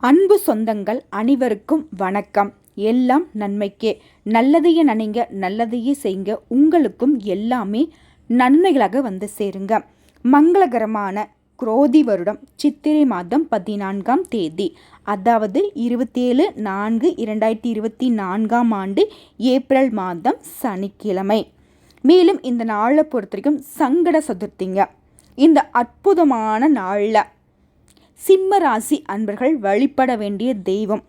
அன்பு சொந்தங்கள் அனைவருக்கும் வணக்கம். எல்லாம் நன்மைக்கே. நல்லதையே நினைங்க நல்லதையே செய்யுங்க. உங்களுக்கும் எல்லாமே நன்மைகளாக வந்து சேருங்க. மங்களகரமான குரோதி வருடம் சித்திரை மாதம் பதினான்காம் தேதி அதாவது இருபத்தேழு நான்கு இரண்டாயிரத்தி இருபத்தி நான்காம் ஆண்டு ஏப்ரல் மாதம் சனிக்கிழமை. மேலும் இந்த நாளை பொறுத்த வரைக்கும் சங்கட சதுர்த்திங்க. இந்த அற்புதமான நாளில் சிம்ம ராசி அன்பர்கள் வழிபட வேண்டிய தெய்வம்.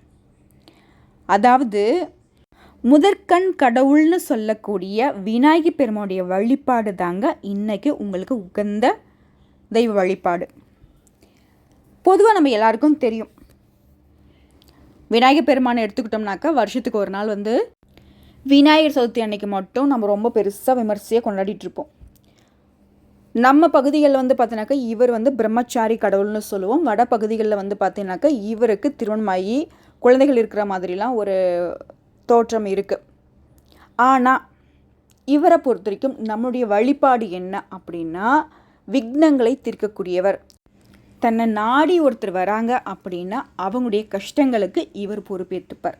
அதாவது முதற்கண் கடவுள்னு சொல்லக்கூடிய விநாயகி பெருமானுடைய வழிபாடு தாங்க இன்னைக்கு உங்களுக்கு உகந்த தெய்வ வழிபாடு. பொதுவாக நம்ம எல்லாருக்கும் தெரியும். விநாயகர் பெருமானை எடுத்துக்கிட்டோம்னாக்கா வருஷத்துக்கு ஒரு நாள் வந்து விநாயகர் சதுர்த்தி அன்னைக்கு மட்டும் நம்ம ரொம்ப பெருசாக விமர்சையாக கொண்டாடிட்டு இருப்போம். நம்ம பகுதிகளில் வந்து பார்த்தீங்கன்னாக்கா இவர் வந்து பிரம்மச்சாரி கடவுள்னு சொல்லுவோம். வட பகுதிகளில் வந்து பார்த்தீங்கன்னாக்கா இவருக்கு திருவண்மாயி குழந்தைகள் இருக்கிற மாதிரிலாம் ஒரு தோற்றம் இருக்குது ஆனால் இவரை பொறுத்த வரைக்கும் நம்மளுடைய வழிபாடு என்ன அப்படின்னா விக்னங்களை தீர்க்கக்கூடியவர். தன்னை நாடி ஒருத்தர் வராங்க அப்படின்னா அவங்களுடைய கஷ்டங்களுக்கு இவர் பொறுப்பேற்றுப்பார்.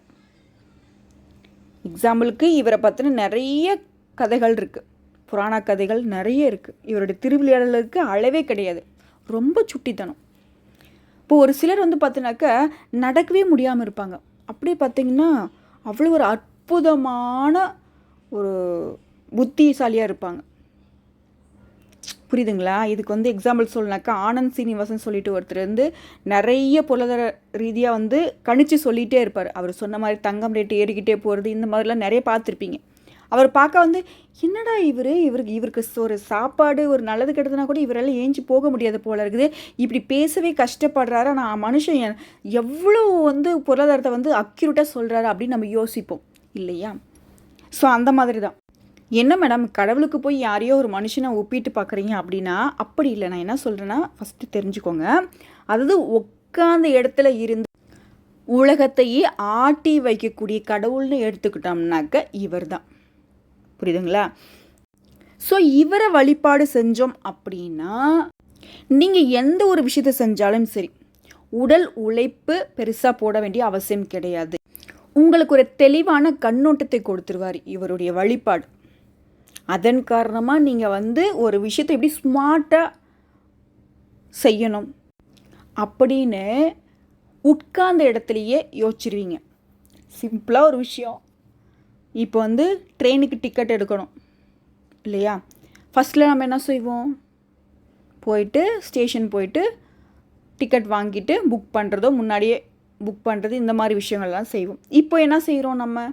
எக்ஸாம்பிளுக்கு இவரை பற்றின நிறைய கதைகள் இருக்குது புராண கதைகள் நிறைய இருக்குது இவருடைய திருவிளையாடலுக்கு அளவே கிடையாது. ரொம்ப சுட்டித்தனம். இப்போ ஒரு சிலர் வந்து பார்த்தீங்கன்னாக்கா நடக்கவே முடியாமல் இருப்பாங்க. அப்படியே பார்த்தீங்கன்னா அவ்வளோ ஒரு அற்புதமான ஒரு புத்திசாலியாக இருப்பாங்க. புரியுதுங்களா? இதுக்கு வந்து எக்ஸாம்பிள் சொல்லனாக்கா ஆனந்த் சீனிவாசன் சொல்லிட்டு ஒருத்தர் வந்து நிறைய பொருளாதார ரீதியாக வந்து கணிச்சு சொல்லிகிட்டே இருப்பார். அவர் சொன்ன மாதிரி தங்கம் ரேட்டு ஏறிக்கிட்டே போகிறது இந்த மாதிரிலாம் நிறைய பார்த்துருப்பீங்க. அவர் பார்க்க வந்து என்னடா இவர்? இவருக்கு இவருக்கு ஒரு சாப்பாடு ஒரு நல்லது கெட்டதுனா கூட இவரால் ஏஞ்சி போக முடியாது போல இருக்குது. இப்படி பேசவே கஷ்டப்படுறாரு. ஆனால் மனுஷன் எவ்வளோ வந்து பொருளாதாரத்தை வந்து அக்யூரேட்டாக சொல்கிறாரு அப்படின்னு நம்ம யோசிப்போம். இல்லையா? ஸோ அந்த மாதிரி தான். என்ன மேடம்? கடவுளுக்கு போய் யாரையோ ஒரு மனுஷனை ஒப்பிட்டு பார்க்குறீங்க அப்படின்னா அப்படி இல்லை. நான் என்ன சொல்கிறேன்னா ஃபஸ்ட்டு தெரிஞ்சுக்கோங்க. அதாவது உட்காந்த இடத்துல இருந்து உலகத்தையே ஆட்டி வைக்கக்கூடிய கடவுள்னு எடுத்துக்கிட்டோம்னாக்க இவர் தான். புரியுதுங்களா? ஸோ இவரை வழிபாடு செஞ்சோம் அப்படின்னா நீங்கள் எந்த ஒரு விஷயத்தை செஞ்சாலும் சரி உடல் உழைப்பு பெருசாக போட வேண்டிய அவசியம் கிடையாது. உங்களுக்கு ஒரு தெளிவான கண்ணோட்டத்தை கொடுத்துருவார் இவருடைய வழிபாடு. அதன் காரணமாக நீங்கள் வந்து ஒரு விஷயத்தை எப்படி ஸ்மார்ட்டாக செய்யணும் அப்படின்னு உட்கார்ந்த இடத்துலையே யோசிச்சிருவீங்க. சிம்பிளாக ஒரு விஷயம். இப்போ வந்து ட்ரெயினுக்கு டிக்கெட் எடுக்கணும். இல்லையா? ஃபஸ்ட்டில் நம்ம என்ன செய்வோம்? போயிட்டு ஸ்டேஷன் போயிட்டு டிக்கெட் வாங்கிட்டு புக் பண்ணுறதோ முன்னாடியே புக் பண்ணுறது இந்த மாதிரி விஷயங்கள்லாம் செய்வோம். இப்போ என்ன செய்கிறோம் நம்ம?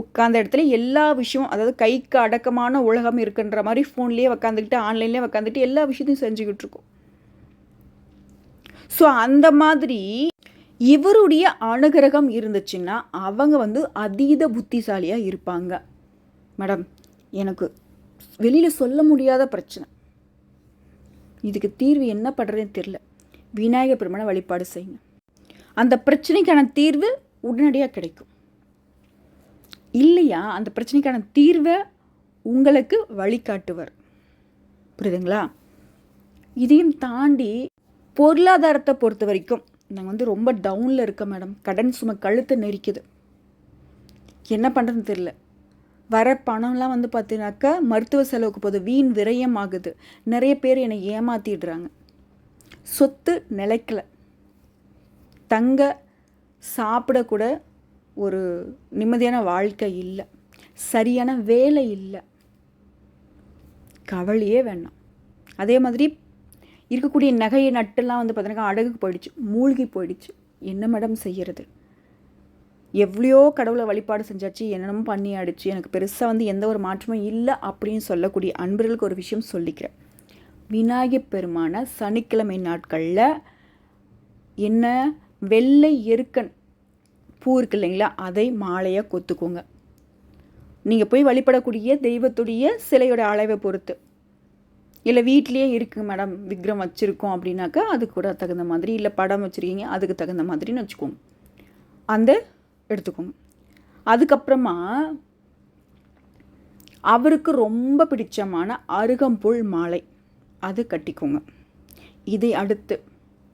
உட்காந்த இடத்துல எல்லா விஷயமும் அதாவது கைக்கு அடக்கமான உலகம் இருக்குன்ற மாதிரி ஃபோன்லேயே உக்காந்துக்கிட்டு ஆன்லைன்லேயே உக்காந்துட்டு எல்லா விஷயத்தையும் செஞ்சுக்கிட்டு இருக்கோம். ஸோ அந்த மாதிரி இவருடைய அனுகிரகம் இருந்துச்சுன்னா அவங்க வந்து அதீத புத்திசாலியாக இருப்பாங்க. மேடம் எனக்கு வெளியில் சொல்ல முடியாத பிரச்சனை. இதுக்கு தீர்வு என்ன பண்ணுறதுன்னு தெரில விநாயகர் பெருமான வழிபாடு செய்யுங்க. அந்த பிரச்சனைக்கான தீர்வு உடனடியாக கிடைக்கும். இல்லையா அந்த பிரச்சனைக்கான தீர்வை உங்களுக்கு வழிகாட்டுவர். புரியுதுங்களா? இதையும் தாண்டி பொருளாதாரத்தை பொறுத்த வரைக்கும் நாங்கள் வந்து ரொம்ப டவுனில் இருக்கேன் மேடம் கடன் சும்மா கழுத்தை நெரிக்குது. என்ன பண்ணுறதுன்னு தெரில வர பணம்லாம் வந்து பார்த்தீங்கன்னாக்கா மருத்துவ செலவுக்கு போது வீண் விரயம் ஆகுது நிறைய பேர் என்னை ஏமாற்றிடுறாங்க சொத்து நிலைக்கல. தங்க சாப்பிடக்கூட ஒரு நிம்மதியான வாழ்க்கை இல்லை. சரியான வேலை இல்லை. கவலையே வேண்டாம். அதே மாதிரி இருக்கக்கூடிய நகையை நட்டெல்லாம் வந்து பார்த்தீங்கன்னா அடகுக்கு போயிடுச்சு மூழ்கி போயிடுச்சு. என்ன மேடம் செய்கிறது எவ்வளையோ கடவுளை வழிபாடு செஞ்சாச்சு என்னென்னமோ பண்ணி ஆடிச்சு எனக்கு பெருசாக வந்து எந்த ஒரு மாற்றமும் இல்லை அப்படின்னு சொல்லக்கூடிய அன்பர்களுக்கு ஒரு விஷயம் சொல்லிக்கிறேன். விநாயகர் பெருமான சனிக்கிழமை நாட்களில் என்ன வெள்ளை எருக்கன் பூ இருக்கு இல்லைங்களா அதை மாலையாக கொத்துக்கோங்க. நீங்கள் போய் வழிபடக்கூடிய தெய்வத்துடைய சிலையோட அளவை பொறுத்து. இல்லை வீட்லேயே இருக்குது மேடம் விக்ரம் வச்சுருக்கோம் அப்படின்னாக்கா அதுக்கு கூட தகுந்த மாதிரி இல்லை படம் வச்சுருக்கீங்க அதுக்கு தகுந்த மாதிரின்னு வச்சுக்கோங்க. அந்த எடுத்துக்கோங்க. அதுக்கப்புறமா அவருக்கு ரொம்ப பிடிச்சமான அருகம்புல் மாலை அது கட்டிக்கோங்க. இதை அடுத்து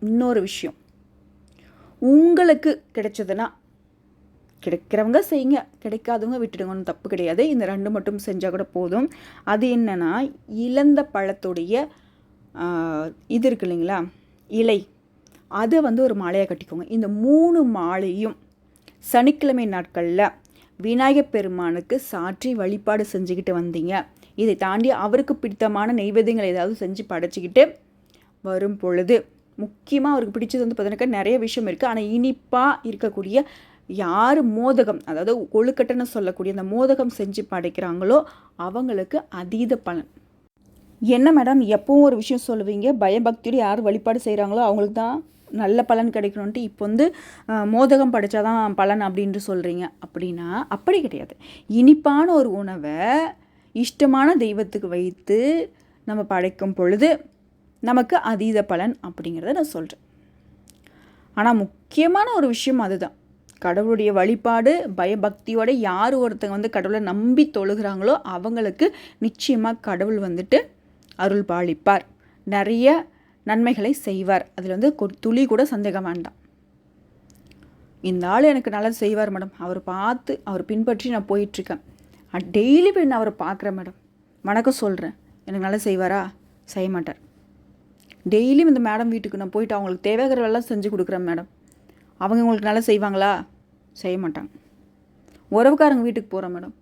இன்னொரு விஷயம். உங்களுக்கு கிடைச்சதுன்னா கிடைக்கிறவங்க செய்யுங்க. கிடைக்காதவங்க விட்டுடுங்கன்னு தப்பு கிடையாது. இந்த ரெண்டு மட்டும் செஞ்சால் கூட போதும். அது என்னென்னா இழந்த பழத்துடைய இது இருக்கு இல்லைங்களா? இலை. அதை வந்து ஒரு மாலையாக கட்டிக்கோங்க. இந்த மூணு மாலையும் சனிக்கிழமை நாட்களில் விநாயகப் பெருமானுக்கு சாற்றி வழிபாடு செஞ்சுக்கிட்டு வந்தீங்க. இதை தாண்டி அவருக்கு பிடித்தமான நெய்வேத்தியங்கள் ஏதாவது செஞ்சு படைச்சிக்கிட்டு வரும் பொழுது முக்கியமாக அவருக்கு பிடிச்சது வந்து பார்த்தீங்கன்னா நிறைய விஷயம் இருக்குது ஆனால் இனிப்பாக இருக்கக்கூடிய யார் மோதகம் அதாவது கொழுக்கட்டைன்னு சொல்லக்கூடிய அந்த மோதகம் செஞ்சு படைக்கிறாங்களோ அவங்களுக்கு அதீத பலன். என்ன மேடம் எப்பவும் ஒரு விஷயம் சொல்லுவீங்க பயபக்தியோடு யார் வழிபாடு செய்கிறாங்களோ அவங்களுக்கு தான் நல்ல பலன் கிடைக்கணுன்ட்டு இப்போ வந்து மோதகம் படித்தா தான் பலன் அப்படின்ட்டு சொல்கிறீங்க அப்படின்னா அப்படி கிடையாது. இனிப்பான ஒரு உணவை இஷ்டமான தெய்வத்துக்கு வைத்து நம்ம படைக்கும் பொழுது நமக்கு அதீத பலன் அப்படிங்கிறத நான் சொல்கிறேன் ஆனால் முக்கியமான ஒரு விஷயம் அதுதான். கடவுளுடைய வழிபாடு பயபக்தியோட யார் ஒருத்தங்க வந்து கடவுளை நம்பி தொழுகிறாங்களோ அவங்களுக்கு நிச்சயமாக கடவுள் வந்துட்டு அருள் பாலிப்பார். நிறைய நன்மைகளை செய்வார். அதில் வந்து துளி கூட சந்தேகம் வேண்டாம். இந்த ஆள் எனக்கு நல்லது செய்வார் மேடம். அவர் பார்த்து அவர் பின்பற்றி நான் போயிட்டுருக்கேன். டெய்லி போய் நான் அவரை பார்க்குறேன் மேடம். வணக்கம் சொல்கிறேன் எனக்கு நல்லா செய்வாரா? செய்ய மாட்டார். டெய்லியும் இந்த மேடம் வீட்டுக்கு நான் போயிட்டு அவங்களுக்கு தேவையான செஞ்சு கொடுக்குறேன் மேடம். அவங்க உங்களுக்கு நல்லா செய்வாங்களா? செய்ய மாட்டாங்க. உறவுக்காரங்க வீட்டுக்கு போகிறேன் மேடம்.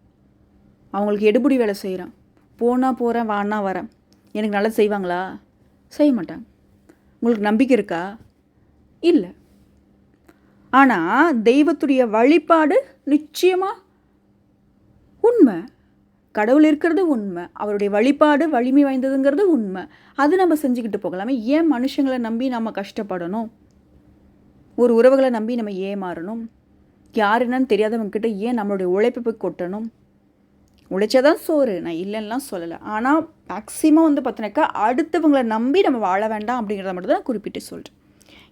அவங்களுக்கு எடுபடி வேலை செய்கிறேன் போனால் போகிறேன் வானா வரேன். எனக்கு நல்லா செய்வாங்களா? செய்ய மாட்டாங்க. உங்களுக்கு நம்பிக்கை இருக்கா? இல்லை. ஆனால் தெய்வத்துடைய வழிபாடு நிச்சயமாக உண்மை. கடவுள் இருக்கிறது உண்மை. அவருடைய வழிபாடு வலிமை வாய்ந்ததுங்கிறது உண்மை. அது நம்ம செஞ்சுக்கிட்டு போகலாமே. ஏன் மனுஷங்களை நம்பி நம்ம கஷ்டப்படணும்? ஒரு உறவுகளை நம்பி நம்ம ஏமாறணும். யார் என்னன்னு தெரியாதவங்கக்கிட்ட ஏன் நம்மளுடைய உழைப்பை போய் கொட்டணும்? உழைச்சாதான் சோறு. நான் இல்லைன்னா சொல்லலை. ஆனால் மேக்ஸிமம் வந்து பார்த்தினாக்கா அடுத்தவங்களை நம்பி நம்ம வாழ வேண்டாம் அப்படிங்கிறத மட்டும் தான் குறிப்பிட்டு சொல்கிறேன்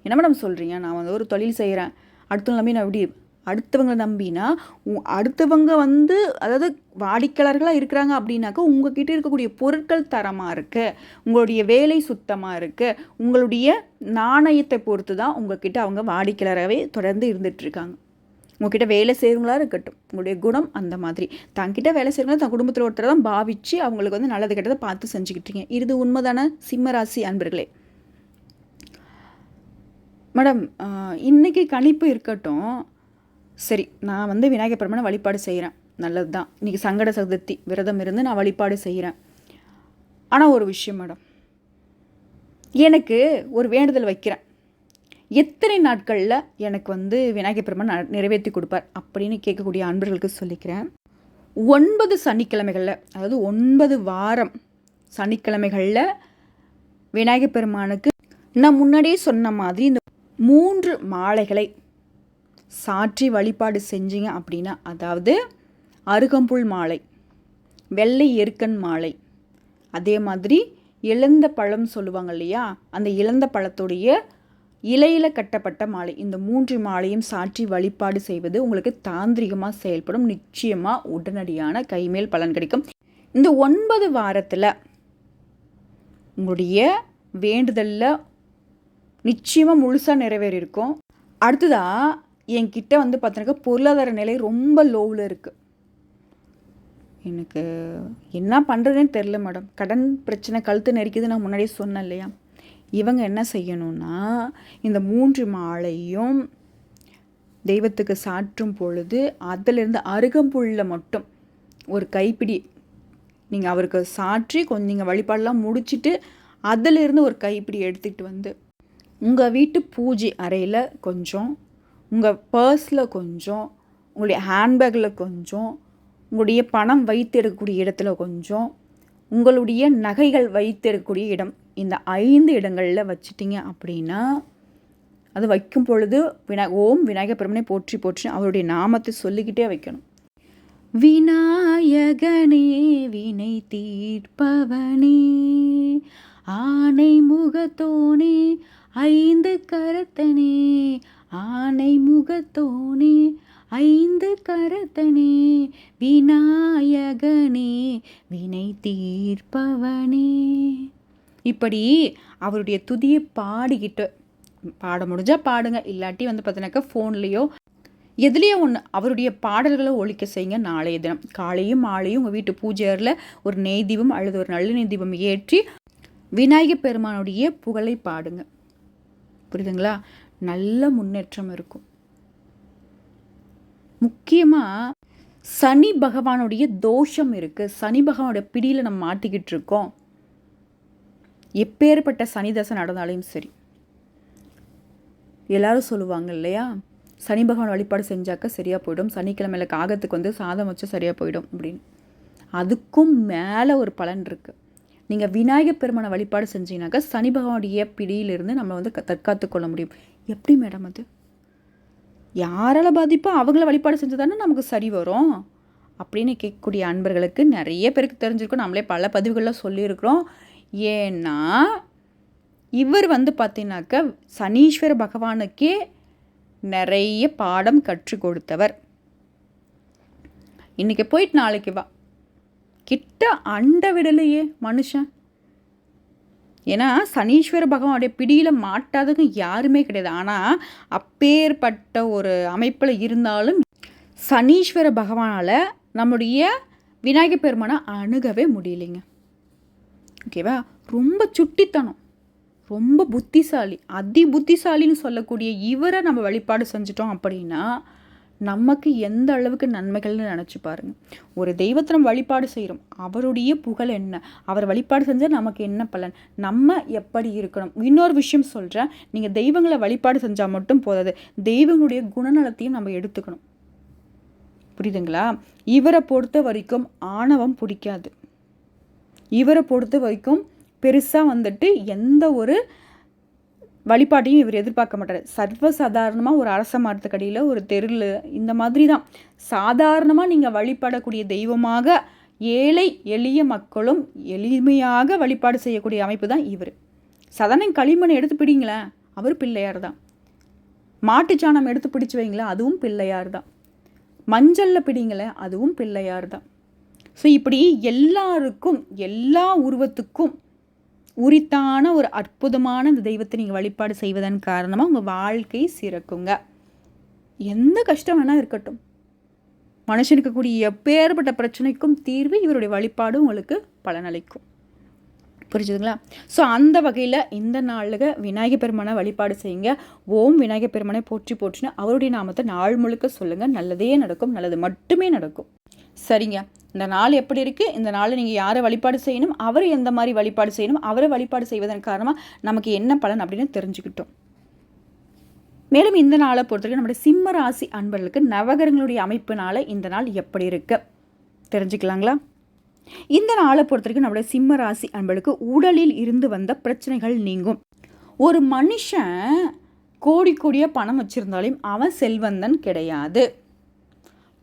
என்ன மேடம் சொல்கிறீங்க நான் வந்து ஒரு தொழில் செய்கிறேன் அடுத்தவங்க நம்பி நான் எப்படி அடுத்தவங்களை நம்பினா அடுத்தவங்க வந்து அதாவது வாடிக்கையாளர்களாக இருக்கிறாங்க அப்படின்னாக்கா உங்ககிட்ட இருக்கக்கூடிய பொருட்கள் தரமாக இருக்குது உங்களுடைய வேலை சுத்தமாக இருக்குது உங்களுடைய நாணயத்தை பொறுத்து தான் உங்ககிட்ட அவங்க வாடிக்கையாளராகவே தொடர்ந்து இருந்துகிட்ருக்காங்க உங்ககிட்ட வேலை செய்கிறவங்களா இருக்கட்டும் உங்களுடைய குணம் அந்த மாதிரி. தங்கிட்ட வேலை செய்கிறவங்க தன் குடும்பத்தில் ஒருத்தர் தான் பாவித்து அவங்களுக்கு வந்து நல்லது கெட்டதை பார்த்து செஞ்சுக்கிட்டீங்க இது உண்மைதான? சிம்மராசி அன்பர்களே. மேடம் இன்றைக்கி கணிப்பு இருக்கட்டும் சரி நான் வந்து விநாயகர் பெருமானை வழிபாடு செய்கிறேன் நல்லது தான் இன்றைக்கி சங்கட சதுர்த்தி விரதம் இருந்து நான் வழிபாடு செய்கிறேன் ஆனால் ஒரு விஷயம் மேடம். எனக்கு ஒரு வேண்டுதல் வைக்கிறேன். எத்தனை நாட்களில் எனக்கு வந்து விநாயகர் பெருமான் நிறைவேற்றி கொடுப்பார் அப்படின்னு கேட்கக்கூடிய அன்பர்களுக்கு சொல்லிக்கிறேன். ஒன்பது சனிக்கிழமைகளில் அதாவது ஒன்பது வாரம் சனிக்கிழமைகளில் விநாயகர் பெருமானுக்கு நான் முன்னாடியே சொன்ன மாதிரி இந்த மூன்று மாலைகளை சாற்றி வழிபாடு செஞ்சீங்க அப்படின்னா அதாவது அருகம்புல் மாலை வெள்ளை எருக்கன் மாலை அதே மாதிரி இழந்த பழம் சொல்லுவாங்க இல்லையா? அந்த இழந்த பழத்துடைய இலையில் கட்டப்பட்ட மாலை. இந்த மூன்று மாலையும் சாற்றி வழிபாடு செய்வது உங்களுக்கு தாந்திரிகமாக செயல்படும். நிச்சயமாக உடனடியான கைமேல் பலன் கிடைக்கும். இந்த ஒன்பது வாரத்தில் உங்களுடைய வேண்டுதலில் நிச்சயமாக முழுசாக நிறைவேறியிருக்கும். அடுத்ததாக என்கிட்ட வந்து பார்த்தீங்கன்னா பொருளாதார நிலை ரொம்ப லோவில் இருக்குது எனக்கு என்ன பண்ணுறதுன்னு தெரில மேடம் கடன் பிரச்சனை கழுத்து நெரிக்குது நான் முன்னாடியே சொன்னேன் இல்லையா? இவங்க என்ன செய்யணும்னா இந்த மூன்று மாலையும் தெய்வத்துக்கு சாற்றும் பொழுது அதிலிருந்து அருகம்புல்ல மட்டும் ஒரு கைப்பிடி நீங்கள் அவருக்கு சாற்றி கொஞ்சம் நீங்கள் வழிபாடெலாம் முடிச்சுட்டு அதிலிருந்து ஒரு கைப்பிடி எடுத்துக்கிட்டு வந்து உங்கள் வீட்டு பூஜை அறையில் கொஞ்சம் உங்கள் பர்ஸில் கொஞ்சம் உங்களுடைய ஹேண்ட்பேக்கில் கொஞ்சம் உங்களுடைய பணம் வைத்து எடுக்கக்கூடிய இடத்துல கொஞ்சம் உங்களுடைய நகைகள் வைத்து எடுக்கக்கூடிய இடம். இந்த ஐந்து இடங்களில் வச்சிட்டிங்க அப்படின்னா அது வைக்கும் பொழுது வினா ஓம் விநாயகர் பெருமனை போற்றி போற்றி அவருடைய நாமத்தை சொல்லிக்கிட்டே வைக்கணும். விநாயகனே வினை தீர்ப்பவனே ஆனை முகத்தோனே ஐந்து கரத்தனே ஆனை முகத்தோனே ஐந்து கரத்தனே விநாயகனே வினை தீர்ப்பவனே. இப்படி அவருடைய துதியை பாடிக்கிட்டு பாட முடிஞ்சால் பாடுங்க இல்லாட்டி வந்து பார்த்தீங்கன்னாக்கா ஃபோன்லேயோ எதுலேயோ ஒன்று அவருடைய பாடல்களை ஒழிக்க செய்யுங்க நாளைய தினம். காலையும் மாலையும் உங்கள் வீட்டு பூஜையரில் ஒரு நெய் தீபம் அல்லது ஒரு நல்லெண்ணெய் தீபம் ஏற்றி விநாயகப் பெருமானுடைய புகழை பாடுங்க. புரியுதுங்களா? நல்ல முன்னேற்றம் இருக்கும். முக்கியமாக சனி பகவானுடைய தோஷம் இருக்குது சனி பகவானுடைய பிடியில் நம்ம மாட்டிக்கிட்டு இருக்கோம். எப்பேற்பட்ட சனி தசை நடந்தாலையும் சரி. எல்லாரும் சொல்லுவாங்க இல்லையா? சனி பகவான் வழிபாடு செஞ்சாக்க சரியாக போயிடும். சனிக்கிழமையில காகத்துக்கு வந்து சாதம் வச்சா சரியாக போயிடும் அப்படின்னு. அதுக்கும் மேலே ஒரு பலன் இருக்குது நீங்கள் விநாயகர் பெருமானை வழிபாடு செஞ்சீங்கன்னாக்கா சனி பகவானுடைய பிடியிலிருந்து நம்ம வந்து க- தற்காத்து கொள்ள முடியும். எப்படி மேடம் அது? யாரால் பாதிப்போ அவங்கள வழிபாடு செஞ்சு தானே நமக்கு சரி வரும்? அப்படின்னு கேட்கக்கூடிய அன்பர்களுக்கு நிறைய பேருக்கு தெரிஞ்சிருக்கும். நம்மளே பல பதிவுகளில் சொல்லியிருக்கிறோம். ஏன்னா இவர் வந்து பார்த்தீங்கன்னாக்க சனீஸ்வர பகவானுக்கே நிறைய பாடம் கற்றுக் கொடுத்தவர். இன்றைக்கி போயிட்டு நாளைக்கு வா. கிட்ட அண்ட விடலையே மனுஷன். ஏன்னா சனீஸ்வர பகவானுடைய பிடியில் மாட்டாதவங்க யாருமே கிடையாது. ஆனால் அப்பேற்பட்ட ஒரு அமைப்பில் இருந்தாலும் சனீஸ்வர பகவானால் நம்முடைய விநாயகர் பெருமானை அணுகவே முடியலைங்க. ஓகேவா? ரொம்ப சுட்டித்தனம். ரொம்ப புத்திசாலி. அதி புத்திசாலின்னு சொல்லக்கூடிய இவரை நம்ம வழிபாடு செஞ்சிட்டோம் அப்படின்னா நமக்கு எந்த அளவுக்கு நன்மைகள்னு நினச்சி பாருங்க. ஒரு தெய்வத்தை நம்ம வழிபாடு செய்கிறோம் அவருடைய புகழ் என்ன? அவர் வழிபாடு செஞ்சால் நமக்கு என்ன பலன்? நம்ம எப்படி இருக்கணும்? இன்னொரு விஷயம் சொல்கிறேன் நீங்கள் தெய்வங்களை வழிபாடு செஞ்சால் மட்டும் போதாது. தெய்வங்களுடைய குணநலத்தையும் நம்ம எடுத்துக்கணும். புரியுதுங்களா? இவரை பொறுத்த வரைக்கும் ஆணவம் பிடிக்காது. இவரை பொறுத்த வரைக்கும் பெருசாக வந்துட்டு எந்த ஒரு வழிபாட்டையும் இவர் எதிர்பார்க்க மாட்டார். சர்வசாதாரணமாக ஒரு அரச மரத்துக்கடியில் ஒரு தெருள் இந்த மாதிரி தான் சாதாரணமாக நீங்கள் வழிபடக்கூடிய தெய்வமாக ஏழை எளிய மக்களும் எளிமையாக வழிபாடு செய்யக்கூடிய அமைப்பு தான் இவர் சதனை களிமண் எடுத்து பிடிங்களேன் அவர் பிள்ளையார் தான் மாட்டுச்சாணம் எடுத்து பிடிச்சு வைங்களேன் அதுவும் பிள்ளையார் தான் மஞ்சளில் பிடிங்களேன் அதுவும் பிள்ளையார் தான் ஸோ இப்படி எல்லாருக்கும் எல்லா உருவத்துக்கும் உரித்தான ஒரு அற்புதமான இந்த தெய்வத்தை நீங்கள் வழிபாடு செய்வதன் காரணமாக உங்கள் வாழ்க்கை சிறக்குங்க. எந்த கஷ்டம் வேணால் இருக்கட்டும். மனுஷனுக்கு கூடிய எப்பேற்பட்ட பிரச்சனைக்கும் தீர்வு இவருடைய வழிபாடு உங்களுக்கு பலனளிக்கும். புரிஞ்சுதுங்களா? ஸோ அந்த வகையில் இந்த நாளில் விநாயகர் பெருமானை வழிபாடு செய்யுங்க. ஓம் விநாயகர் பெருமானை போற்றி போற்றின்னு அவருடைய நாமத்தை நாள் முழுக்க சொல்லுங்கள் நல்லதே நடக்கும் நல்லது மட்டுமே நடக்கும். சரிங்க. இந்த நாள் எப்படி இருக்குது இந்த நாளில் நீங்கள் யாரை வழிபாடு செய்யணும்? அவரை எந்த மாதிரி வழிபாடு செய்யணும்? அவரை வழிபாடு செய்வதன் காரணமாக நமக்கு என்ன பலன் அப்படின்னு தெரிஞ்சுக்கிட்டோம். மேலும் இந்த நாளை பொறுத்தவரைக்கும் நம்முடைய சிம்ம ராசி அன்பர்களுக்கு நவகரங்களுடைய அமைப்பினால இந்த நாள் எப்படி இருக்கு? தெரிஞ்சுக்கலாங்களா? இந்த நாளை பொறுத்த வரைக்கும் நம்முடைய சிம்ம ராசி அன்பர்களுக்கு உடலில் இருந்து வந்த பிரச்சனைகள் நீங்கும். ஒரு மனுஷன் கோடி கோடியாக பணம் வச்சுருந்தாலையும் அவன் செல்வந்தன் கிடையாது.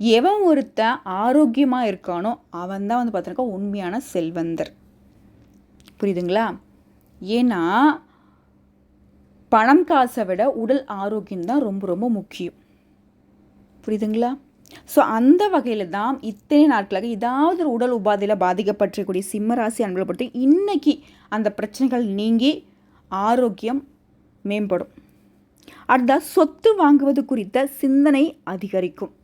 எவன் ஒருத்தன் ஆரோக்கியமாக இருக்கானோ அவன் தான் வந்து பார்த்தீங்கன்னா உண்மையான செல்வந்தர். புரியுதுங்களா? ஏன்னா பணம் காசை விட உடல் ஆரோக்கியம் தான் ரொம்ப ரொம்ப முக்கியம். புரியுதுங்களா? ஸோ அந்த வகையில் தான் இத்தனை நாட்களாக ஏதாவது ஒரு உடல் உபாதையில் பாதிக்கப்பட்டிருக்கக்கூடிய சிம்ம ராசி பொறுத்து இன்னைக்கு அந்த பிரச்சனைகள் நீங்கி ஆரோக்கியம் மேம்படும். அடுத்தா சொத்து வாங்குவது குறித்த சிந்தனை அதிகரிக்கும்.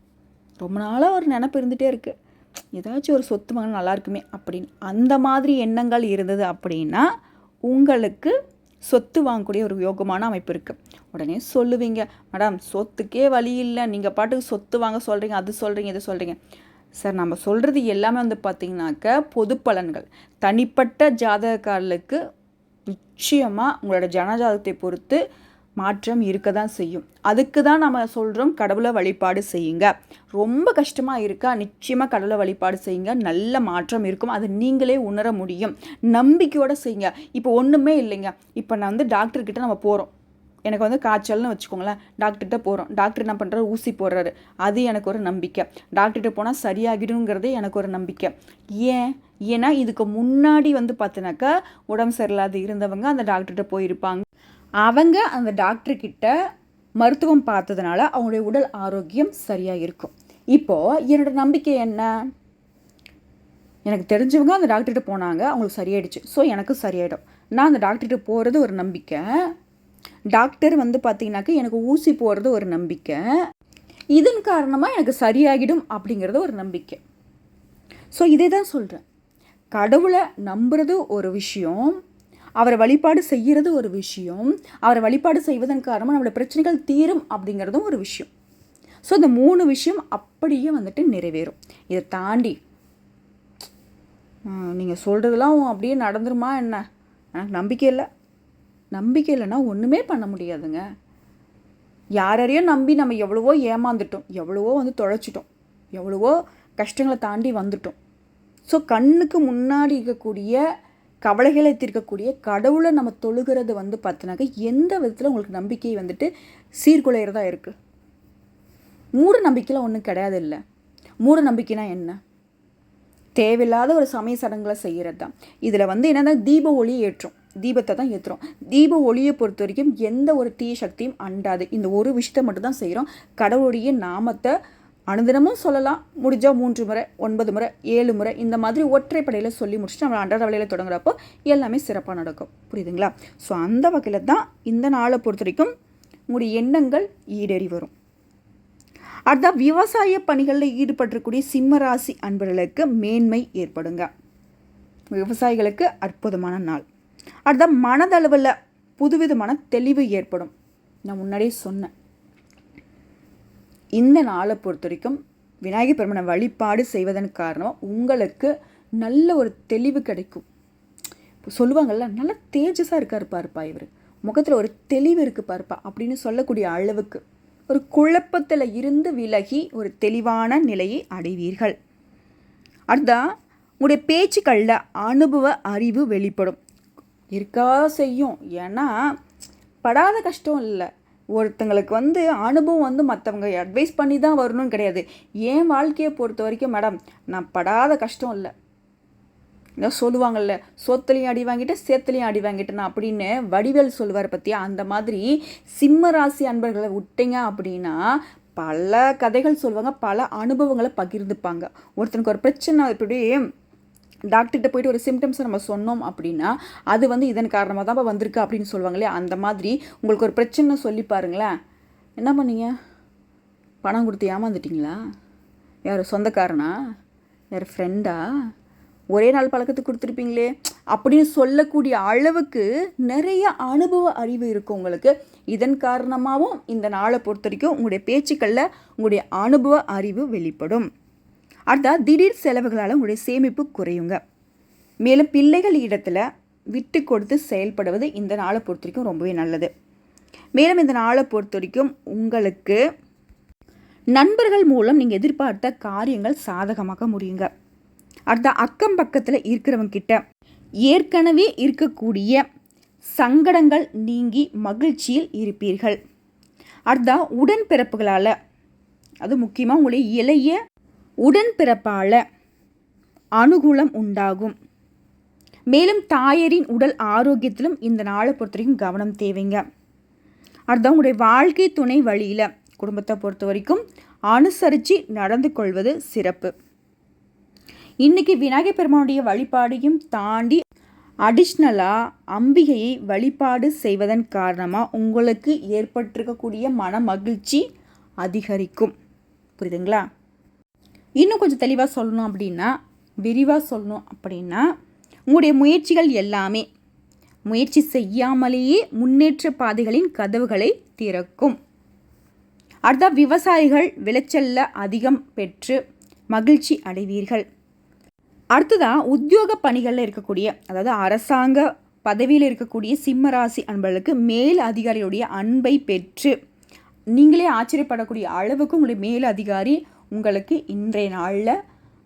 ரொம்ப நாளாக ஒரு நினப்பு இருந்துகிட்டே இருக்குது ஏதாச்சும் ஒரு சொத்து வாங்கினா நல்லாயிருக்குமே அப்படின்னு. அந்த மாதிரி எண்ணங்கள் இருந்தது அப்படின்னா உங்களுக்கு சொத்து வாங்கக்கூடிய ஒரு யோகமான அமைப்பு இருக்குது உடனே சொல்லுவீங்க மேடம் சொத்துக்கே வழி இல்லை. நீங்கள் பாட்டுக்கு சொத்து வாங்க சொல்கிறீங்க அது சொல்கிறீங்க இது சொல்கிறீங்க சார் நம்ம சொல்கிறது எல்லாமே வந்து பார்த்திங்கனாக்க பொது பலன்கள் தனிப்பட்ட ஜாதகக்காரர்களுக்கு நிச்சயமாக உங்களோட ஜனஜாதகத்தை பொறுத்து மாற்றம் இருக்க தான் செய்யும். அதுக்கு தான் நம்ம சொல்கிறோம் கடவுளை வழிபாடு செய்யுங்க. ரொம்ப கஷ்டமாக இருக்கா? நிச்சயமாக கடவுளை வழிபாடு செய்யுங்க. நல்ல மாற்றம் இருக்கும். அதை நீங்களே உணர முடியும். நம்பிக்கையோடு செய்யுங்க. இப்போ ஒன்றுமே இல்லைங்க. இப்போ நான் வந்து டாக்டர்கிட்ட நம்ம போகிறோம் எனக்கு வந்து காய்ச்சல்னு வச்சுக்கோங்களேன். டாக்டர்கிட்ட போகிறோம் டாக்டர் என்ன பண்ணுறாரு ஊசி போடுறாரு. அது எனக்கு ஒரு நம்பிக்கை. டாக்டர்கிட்ட போனால் சரியாகிடுங்கிறதே எனக்கு ஒரு நம்பிக்கை. ஏன்? ஏன்னா இதுக்கு முன்னாடி வந்து பார்த்தினாக்கா உடம்பு சரியில்லாத இருந்தவங்க அந்த டாக்டர்கிட்ட போயிருப்பாங்க. அவங்க அந்த டாக்டர்கிட்ட மருத்துவம் பார்த்ததுனால அவங்களுடைய உடல் ஆரோக்கியம் சரியாக இருக்கும் இப்போது என்னோட நம்பிக்கை என்ன? எனக்கு தெரிஞ்சவங்க அந்த டாக்டர்கிட்ட போனாங்க அவங்களுக்கு சரியாயிடுச்சு. ஸோ எனக்கு சரியாயிடும். நான் அந்த டாக்டர்கிட்ட போகிறது ஒரு நம்பிக்கை. டாக்டர் வந்து பார்த்திங்கனாக்கா எனக்கு ஊசி போடுறது ஒரு நம்பிக்கை. இதன் காரணமாக எனக்கு சரியாகிடும் அப்படிங்கிறது ஒரு நம்பிக்கை. ஸோ இதே தான் சொல்கிறேன் கடவுளை நம்புறது ஒரு விஷயம். அவரை வழிபாடு செய்கிறது ஒரு விஷயம். அவரை வழிபாடு செய்வதன் காரணமாக நம்மளோட பிரச்சனைகள் தீரும் அப்படிங்கிறதும் ஒரு விஷயம். ஸோ இந்த மூணு விஷயம் அப்படியே வந்துட்டு நிறைவேறும். இதை தாண்டி நீங்கள் சொல்கிறதெல்லாம் அப்படியே நடந்துருமா என்ன? எனக்கு நம்பிக்கை இல்லை. நம்பிக்கை இல்லைன்னா ஒன்றுமே பண்ண முடியாதுங்க. யாரையும் நம்பி நம்ம எவ்வளவோ ஏமாந்துட்டோம். எவ்வளவோ வந்து தொலைச்சிட்டோம். எவ்வளவோ கஷ்டங்களை தாண்டி வந்துட்டோம். ஸோ கண்ணுக்கு முன்னாடி இருக்கக்கூடிய கவலைகளை தீர்க்கக்கூடிய கடவுளை நம்ம தொழுகிறது வந்து பார்த்தினாக்க எந்த விதத்தில் உங்களுக்கு நம்பிக்கை வந்துட்டு சீர்குலையிறதா இருக்குது மூட நம்பிக்கையில் ஒன்றும் கிடையாது இல்லை மூட நம்பிக்கைனா என்ன? தேவையில்லாத ஒரு சமய சடங்குகளை செய்கிறது தான். இதில் வந்து என்னென்னா தீப ஒளி ஏற்றும். தீபத்தை தான் ஏற்றுறோம் தீப ஒளியை பொறுத்த வரைக்கும் எந்த ஒரு தீய சக்தியும் அண்டாது. இந்த ஒரு விஷயத்தை மட்டும் தான் செய்கிறோம் கடவுளுடைய நாமத்தை அனுதினமும் சொல்லலாம். முடிஞ்சால் மூன்று முறை ஒன்பது முறை ஏழு முறை இந்த மாதிரி ஒற்றைப்படையில் சொல்லி முடிச்சுட்டு நம்ம அன்றாட வேலையில் தொடங்குறப்போ எல்லாமே சிறப்பாக நடக்கும். புரியுதுங்களா? ஸோ அந்த வகையில் தான் இந்த நாளை பொறுத்த வரைக்கும் உங்களுடைய எண்ணங்கள் ஈடேறி வரும். அதுதான் விவசாய பணிகளில் ஈடுபட்டிருக்கூடிய சிம்மராசி அன்பர்களுக்கு மேன்மை ஏற்படுங்க. விவசாயிகளுக்கு அற்புதமான நாள். அதுதான் மனதளவில் புதுவிதமான தெளிவு ஏற்படும். நான் முன்னாடியே சொன்னேன். இந்த நாளை பொறுத்த வரைக்கும் விநாயகர் பெருமனை வழிபாடு செய்வதன் காரணம் உங்களுக்கு நல்ல ஒரு தெளிவு கிடைக்கும். இப்போ சொல்லுவாங்கள்ல நல்ல தேஜஸாக இருக்கார் பாருப்பா இவர். முகத்தில் ஒரு தெளிவு இருக்குது பாருப்பா அப்படின்னு சொல்லக்கூடிய அளவுக்கு ஒரு குழப்பத்தில் இருந்து விலகி ஒரு தெளிவான நிலையை அடைவீர்கள். அடுத்தா உங்களுடைய பேச்சுக்களில் அனுபவ அறிவு வெளிப்படும். இருக்கா செய்யும். ஏன்னா படாத கஷ்டம் இல்லை. ஒருத்தங்களுக்கு வந்து அனுபவம் வந்து மற்றவங்க அட்வைஸ் பண்ணி தான் வரணும்னு கிடையாது. என் வாழ்க்கையை பொறுத்த வரைக்கும் மேடம் நான் படாத கஷ்டம் இல்லை. ஏதோ சொல்லுவாங்கள்ல சொத்துலையும் அடி வாங்கிட்டு சேத்துலையும் அடி வாங்கிட்டேன் அப்படின்னு வடிவேல் சொல்லுவார் பற்றியா அந்த மாதிரி சிம்ம ராசி அன்பர்களை விட்டீங்க அப்படின்னா பல கதைகள் சொல்லுவாங்க பல அனுபவங்களை பகிர்ந்துப்பாங்க. ஒருத்தனுக்கு ஒரு பிரச்சனை இப்படி டாக்டர்கிட்ட போயிட்டு ஒரு சிம்டம்ஸை நம்ம சொன்னோம் அப்படின்னா அது வந்து இதன் காரணமாக தான் வந்திருக்கு அப்படின்னு சொல்லுவாங்களே அந்த மாதிரி உங்களுக்கு ஒரு பிரச்சனை சொல்லி பாருங்களேன். என்ன பண்ணீங்க? பணம் கொடுத்து ஏமாந்துட்டிங்களா? யார் சொந்தக்காரனா? யார் ஃப்ரெண்டா ஒரே நாள் பழக்கத்துக்கு கொடுத்துருப்பீங்களே. அப்படின்னு சொல்லக்கூடிய அளவுக்கு நிறைய அனுபவ அறிவு இருக்குது உங்களுக்கு. இதன் காரணமாகவும் இந்த நாளை பொறுத்த வரைக்கும் உங்களுடைய பேச்சுக்களில் உங்களுடைய அனுபவ அறிவு வெளிப்படும். அடுத்தா திடீர் செலவுகளால் உங்களுடைய சேமிப்பு குறையுங்க. மேலும் பிள்ளைகள் இடத்துல விட்டு கொடுத்து செயல்படுவது இந்த நாளை பொறுத்த வரைக்கும் ரொம்பவே நல்லது. மேலும் இந்த நாளை பொறுத்த வரைக்கும் உங்களுக்கு நண்பர்கள் மூலம் நீங்கள் எதிர்பார்த்த காரியங்கள் சாதகமாக முடியுங்க. அடுத்த அக்கம் பக்கத்தில் இருக்கிறவங்க கிட்ட ஏற்கனவே இருக்கக்கூடிய சங்கடங்கள் நீங்கி மகிழ்ச்சியில் இருப்பீர்கள். அடுத்தா உடன்பிறப்புகளால் அது முக்கியமாக உங்களுடைய இளைய உடன்பிறப்பால் அனுகூலம் உண்டாகும். மேலும் தாயரின் உடல் ஆரோக்கியத்திலும் இந்த நாளை பொறுத்த வரைக்கும் கவனம் தேவைங்க. அடுத்த உங்களுடைய வாழ்க்கை துணை வழியில் குடும்பத்தை பொறுத்த வரைக்கும் அனுசரித்து நடந்து கொள்வது சிறப்பு. இன்றைக்கி விநாயகர் பெருமானுடைய வழிபாடையும் தாண்டி அடிஷ்னலாக அம்பிகையை வழிபாடு செய்வதன் காரணமாக உங்களுக்கு ஏற்பட்டிருக்கக்கூடிய மன மகிழ்ச்சி அதிகரிக்கும். புரியுதுங்களா? இன்னும் கொஞ்சம் தெளிவாக சொல்லணும் அப்படின்னா விரிவாக சொல்லணும் அப்படின்னா உங்களுடைய முயற்சிகள் எல்லாமே முயற்சி செய்யாமலேயே முன்னேற்ற பாதைகளின் கதவுகளை திறக்கும். அடுத்த விவசாயிகள் விளைச்சலில் அதிகம் பெற்று மகிழ்ச்சி அடைவீர்கள். அடுத்ததாக உத்தியோக பணிகளில் இருக்கக்கூடிய அதாவது அரசாங்க பதவியில் இருக்கக்கூடிய சிம்ம ராசி அன்பர்களுக்கு மேல் அதிகாரியுடைய அன்பை பெற்று நீங்களே ஆச்சரியப்படக்கூடிய அளவுக்கு உங்களுடைய மேல் அதிகாரி உங்களுக்கு இன்றைய நாளில்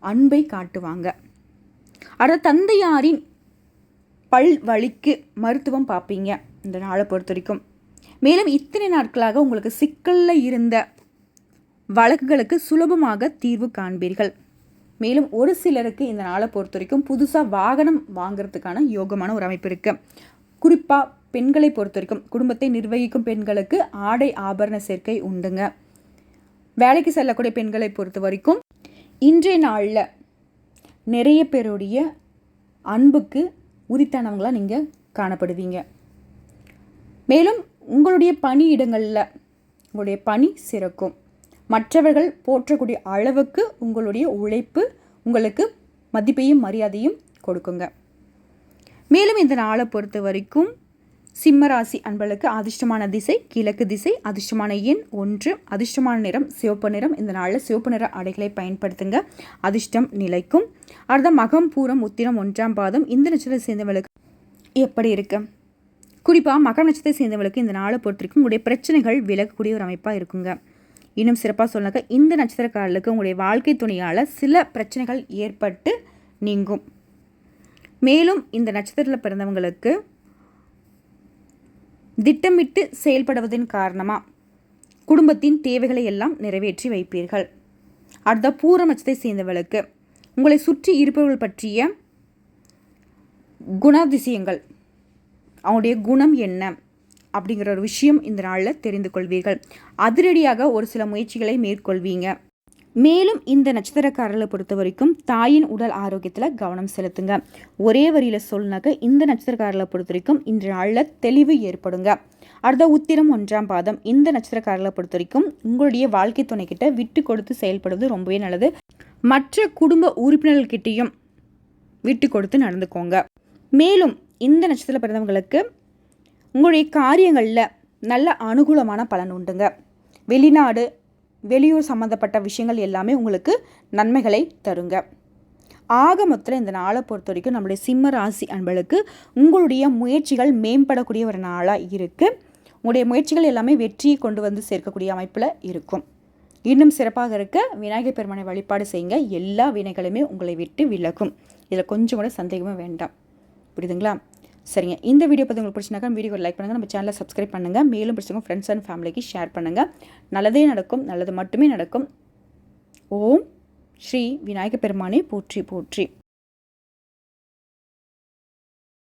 அன்பை காட்டுவாங்க. அட தந்தையாரின் பல் வலிக்கு மருத்துவம் பார்ப்பீங்க இந்த நாளை பொறுத்த வரைக்கும். மேலும் இத்தனை நாட்களாக உங்களுக்கு சிக்கலில் இருந்த வழக்குகளுக்கு சுலபமாக தீர்வு காண்பீர்கள். மேலும் ஒரு சிலருக்கு இந்த நாளை பொறுத்த வரைக்கும் புதுசாக வாகனம் வாங்கிறதுக்கான யோகமான ஒரு அமைப்பு இருக்குது குறிப்பாக பெண்களை பொறுத்த வரைக்கும் குடும்பத்தை நிர்வகிக்கும் பெண்களுக்கு ஆடை ஆபரண சேர்க்கை உண்டுங்க. வேலைக்கு செல்லக்கூடிய பெண்களை பொறுத்த வரைக்கும் இன்றைய நாளில் நிறைய பேருடைய அன்புக்கு உரித்தானவங்களாக நீங்கள் காணப்படுவீங்க. மேலும் உங்களுடைய பணியிடங்களில் உங்களுடைய பணி சிறக்கும். மற்றவர்கள் போற்றக்கூடிய அளவுக்கு உங்களுடைய உழைப்பு உங்களுக்கு மதிப்பையும் மரியாதையும் கொடுக்குங்க. மேலும் இந்த நாளை பொறுத்த வரைக்கும் சிம்மராசி அன்பளுக்கு அதிர்ஷ்டமான திசை கிழக்கு திசை அதிர்ஷ்டமான எண் ஒன்று. அதிர்ஷ்டமான நிறம் சிவப்பு நிறம். இந்த நாளில் சிவப்பு நிற ஆடைகளை பயன்படுத்துங்க. அதிர்ஷ்டம் நிலைக்கும். அடுத்த மகம் பூரம் உத்திரம் ஒன்றாம் பாதம். இந்த நட்சத்திரத்தை சேர்ந்தவங்களுக்கு எப்படி இருக்கு? குறிப்பாக மக நட்சத்திரத்தை சேர்ந்தவங்களுக்கு இந்த நாளை பொறுத்திருக்கும் உங்களுடைய பிரச்சனைகள் விலகக்கூடிய ஒரு அமைப்பாக இருக்குங்க. இன்னும் சிறப்பாக சொன்னாக்க இந்த நட்சத்திரக்காரர்களுக்கு உங்களுடைய வாழ்க்கை துணையால் சில பிரச்சனைகள் ஏற்பட்டு நீங்கும். மேலும் இந்த நட்சத்திரத்தில் பிறந்தவங்களுக்கு திட்டமிட்டு செயல்படுவதன் காரணமாக குடும்பத்தின் தேவைகளை எல்லாம் நிறைவேற்றி வைப்பீர்கள். அடுத்த பூரமச்சத்தை சேர்ந்தவளுக்கு உங்களை சுற்றி இருப்பவர்கள் பற்றிய குணாதிசயங்கள். அவனுடைய குணம் என்ன? அப்படிங்கிற ஒரு விஷயம் இந்த நாளில் தெரிந்து கொள்வீர்கள். அதிரடியாக ஒரு சில முயற்சிகளை மேற்கொள்வீங்க. மேலும் இந்த நட்சத்திரக்காரர்களை பொறுத்த வரைக்கும் தாயின் உடல் ஆரோக்கியத்தில் கவனம் செலுத்துங்க. ஒரே வரியில் சொல்லினாக்க இந்த நட்சத்திரக்காரர்களை பொறுத்த வரைக்கும் இன்று நாளில் தெளிவு ஏற்படுங்க. அடுத்த உத்திரம் ஒன்றாம் பாதம். இந்த நட்சத்திரக்காரர்களை பொறுத்த வரைக்கும் உங்களுடைய வாழ்க்கை துணைக்கிட்ட விட்டு கொடுத்து செயல்படுவது ரொம்பவே நல்லது. மற்ற குடும்ப உறுப்பினர்கள்கிட்டையும் விட்டு கொடுத்து நடந்துக்கோங்க. மேலும் இந்த நட்சத்திர பிறந்தவங்களுக்கு உங்களுடைய காரியங்களில் நல்ல அனுகூலமான பலன் உண்டுங்க. வெளிநாடு வெளியூர் சம்மந்தப்பட்ட விஷயங்கள் எல்லாமே உங்களுக்கு நன்மைகளை தருங்க. ஆக மொத்தத்தில் இந்த நாளை பொறுத்த வரைக்கும் நம்முடைய சிம்ம ராசி அன்பளுக்கு உங்களுடைய முயற்சிகள் மேம்படக்கூடிய ஒரு நாளாக இருக்குது உங்களுடைய முயற்சிகள் எல்லாமே வெற்றியை கொண்டு வந்து சேர்க்கக்கூடிய அமைப்பில் இருக்கும். இன்னும் சிறப்பாக இருக்க விநாயகர் பெருமானை வழிபாடு செய்யுங்க. எல்லா வினைகளுமே உங்களை விட்டு விலகும். இதில் கொஞ்சம் கூட சந்தேகமே வேண்டாம். புரியுதுங்களா? சரிங்க. இந்த வீடியோ பற்றி உங்களுக்கு பிடிச்சினாக்கா வீடியோ லைக் பண்ணுங்கள் நம்ம சேனலை சப்ஸ்கிரைப் பண்ணுங்கள் மேலும் பிடிச்சவங்க ஃப்ரெண்ட்ஸ் அண்ட் ஃபேமிலிக்கு ஷேர் பண்ணுங்கள் நல்லதே நடக்கும். நல்லது மட்டுமே நடக்கும். ஓம் ஸ்ரீ விநாயக பெருமானே போற்றி போற்றி.